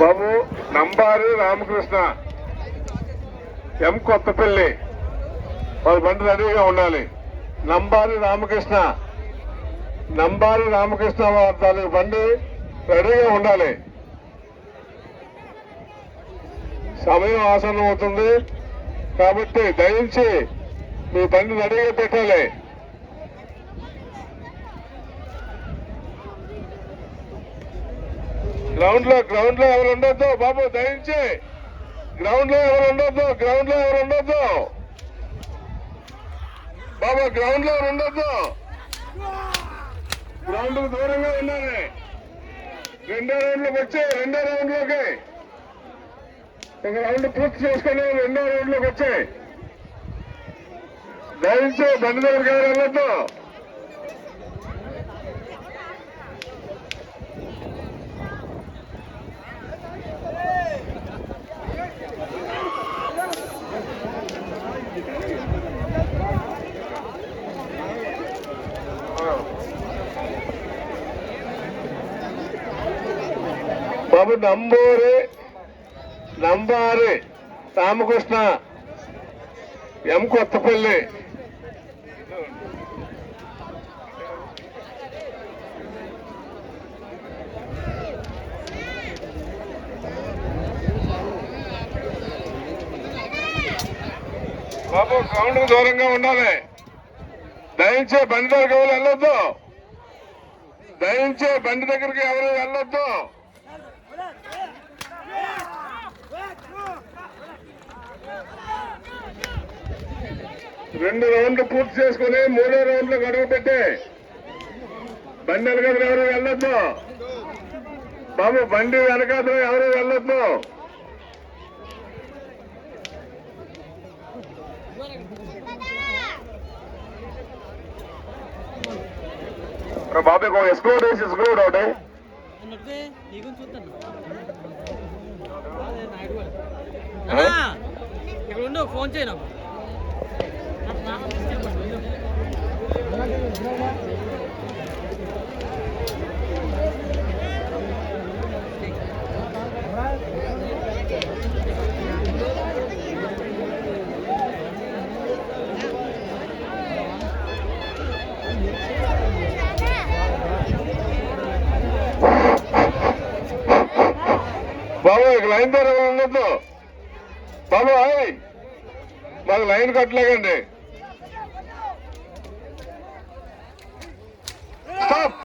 బాబు నంబారి Ramakrishna. M Kothapalli. వాళ్ళ బండి రెడీగా ఉండాలి. నంబారి రామకృష్ణ. నంబారి రామకృష్ణ వారి తాలూకు బండి రెడీగా ఉండాలి. సమయం ఆసన్నం అవుతుంది. కాబట్టి దయించి మీ బండి రెడీగా పెట్టాలి. గ్రౌండ్లో గ్రౌండ్లో ఎవరు ఉండొద్దు? బాబు దయించి గ్రౌండ్లో ఎవరు ఉండొద్దు? గ్రౌండ్లో ఎవరు ఉండొద్దు? బాబు గ్రౌండ్లో ఎవరు ఉండొద్దు? గ్రౌండ్ దూరంగా ఉండాలి. రెండో రౌండ్లోకి వచ్చి రెండో రౌండ్లోకి ఒక రౌండ్ పూర్తి చేసుకుని రెండో రౌండ్లోకి వచ్చాయి. వచ్చి దయించి గారు వెళ్ళొద్దు. బాబు నంబూరి నంబారి రామకృష్ణ ఎం కొత్తపల్లి. బాబు గ్రౌండ్కు దూరంగా ఉండాలి. దయించే బండి దగ్గరికి ఎవరు వెళ్ళొద్దు? దయించే బండి దగ్గరికి ఎవరు వెళ్ళొద్దు? రెండు రౌండ్లు పూర్తి చేసుకుని మూడో రౌండ్లు గడువు పెట్టి. బండి వెనకాల ఎవరు వెళ్ళొద్దు. బాబు బండి వెనకాల ఎవరు వెళ్ళొద్దు. బాబు ఎస్క్లూడ్ వేసి ఎస్క్లూడ్ ఒకటి గారు. అన్నా, ఇక్కడ ఉండు ఫోన్ చేయి బాబు ఇక లైన్ ద్వారా ఎవరు బాబు మాకు లైన్ కట్టలేకండి. সব